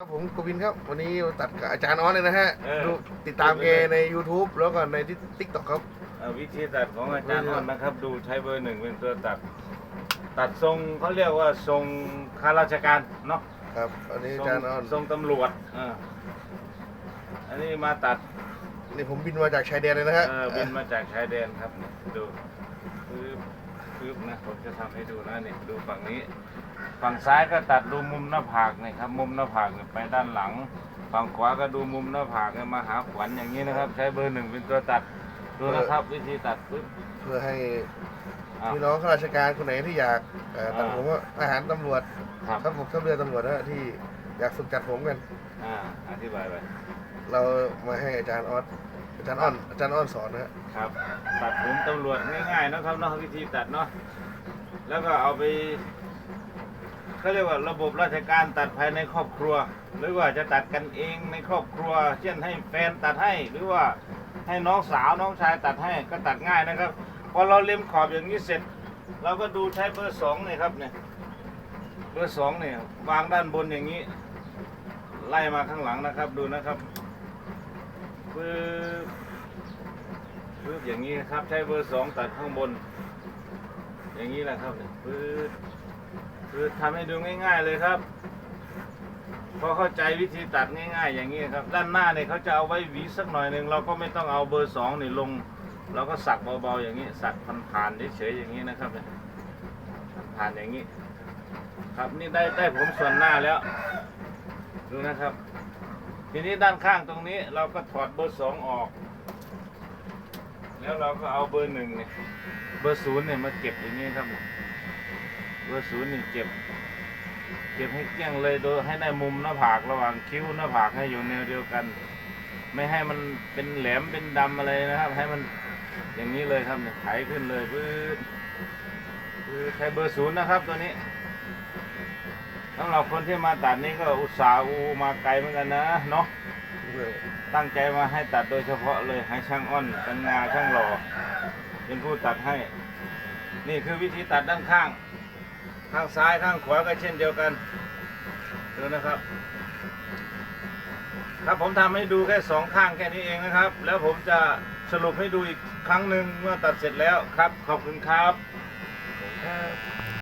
ครับผมกวินครับ วันนี้ตัดกับอาจารย์ออสเลยนะฮะเออ ดูติดตามแกใน YouTube แล้วก็ในทิกตอกครับ เอ่อวิธีตัดของอาจารย์อ้อนนะครับ ดูใช้เบอร์หนึ่งเป็นตัวตัด ตัดทรงเขาเรียกว่าทรงข้าราชการเนาะครับ อันนี้ทรอางจารย์ออสทรงตำรวจอ่าอันนี้มาตัดนี่ผมบินมาจากชายแดนเลยนะฮะเออบินมาจากชายแดนครับเนี่ยดูคือ คือนะผมจะทำให้ดูนะนี่ดูฝั่งนี้ ฝั่งซ้ายก็ตัดดูมุมหน้าผากนี่ครับ มุมหน้าผากเนี่ยไปด้านหลัง ฝั่งขวาก็ดูมุมหน้าผากเนี่ยมาหาขวัญอย่างนี้นะครับ ใช้เบอร์หนึ่งเป็นตัวตัดดูนะครับวิธีตัดปึ๊บเพื่อให้อ้าวพี่น้องข้าราชการคนไหนที่อยากเอ่อตัดอ่าผมว่าทหารตำรวจครับทัพบกทัพเรือตำรวจนะฮะที่อยากฝึกจัดผมกันอ่าอธิบายไปเรามาให้อาจารย์ออส อาจารย์อ้อนอาจารย์อ้อนสอนนะฮะครับตัดผมตำรวจง่ายๆนะครับเนาะวิธีตัดเนาะแล้วก็เอาไปเขาเรียกว่าระบบราชการตัดภายในครอบครัว หรือว่าจะตัดกันเองในครอบครัว เช่นให้แฟนตัดให้หรือว่าให้น้องสาวน้องชายตัดให้ก็ตัดง่ายนะครับพอเราเล็มขอบอย่างนี้เสร็จ เราก็ดูใช้เบอร์สองเนี่ยครับเนี่ยเบอร์สองเนี่ยวางด้านบนอย่างนี้ ไล่มาข้างหลังนะครับดูนะครับ ปึ๊บปึ๊บอย่างนี้นะครับ ใช้เบอร์สองตัดข้างบน อย่างนี้แหละครับเนี่ยปึ๊บคือทำให้ดูง่าย ๆเลยครับพอเข้าใจวิธีตัดง่ายๆ อย่างนี้ครับ ด้านหน้าเนี่ยเขาจะเอาไว้หวีสักหน่อยหนึ่งเราก็ไม่ต้องเอาเบอร์สองนี่ลง เราก็สักเบาๆอย่างนี้ สักผ่านๆเฉยๆอย่างนี้นะครับเนี่ยผ่านอย่างนี้ ครับนี่ได้ได้ผมส่วนหน้าแล้ว ดูนะครับ ทีนี้ด้านข้างตรงนี้เราก็ถอดเบอร์สองออก แล้วเราก็เอาเบอร์หนึ่งเนี่ยเบอร์ศูนย์เนี่ยมาเก็บอย่างนี้ครับ เบอร์ศูนย์นี่เก็บ เก็บให้เกลี้ยงเลยโดยให้ได้มุมหน้าผากระหว่างคิ้วหน้าผากให้อยู่แนวเดียวกัน ไม่ให้มันเป็นแหลมเป็นดำอะไรนะครับ ให้มันอย่างนี้เลยครับเนี่ยไถขึ้นเลยปื๊ดปื๊ดใช้เบอร์ศูนย์นะครับตัวนี้ สำหรับคนที่มาตัดนี่ก็อุตส่าห์อูมาไกลเหมือนกันนะเนาะตั้งใจมาให้ตัดโดยเฉพาะเลยให้ช่างอ้อนกันงาช่างหล่อเป็นผู้ตัดให้ นี่คือวิธีตัดด้านข้าง ข้างซ้ายข้างขวาก็เช่นเดียวกันดูนะครับครับผมทำให้ดูแค่สองข้างแค่นี้เองนะครับ แล้วผมจะสรุปให้ดูอีกครั้งหนึ่งเมื่อตัดเสร็จแล้วครับ ขอบคุณครับ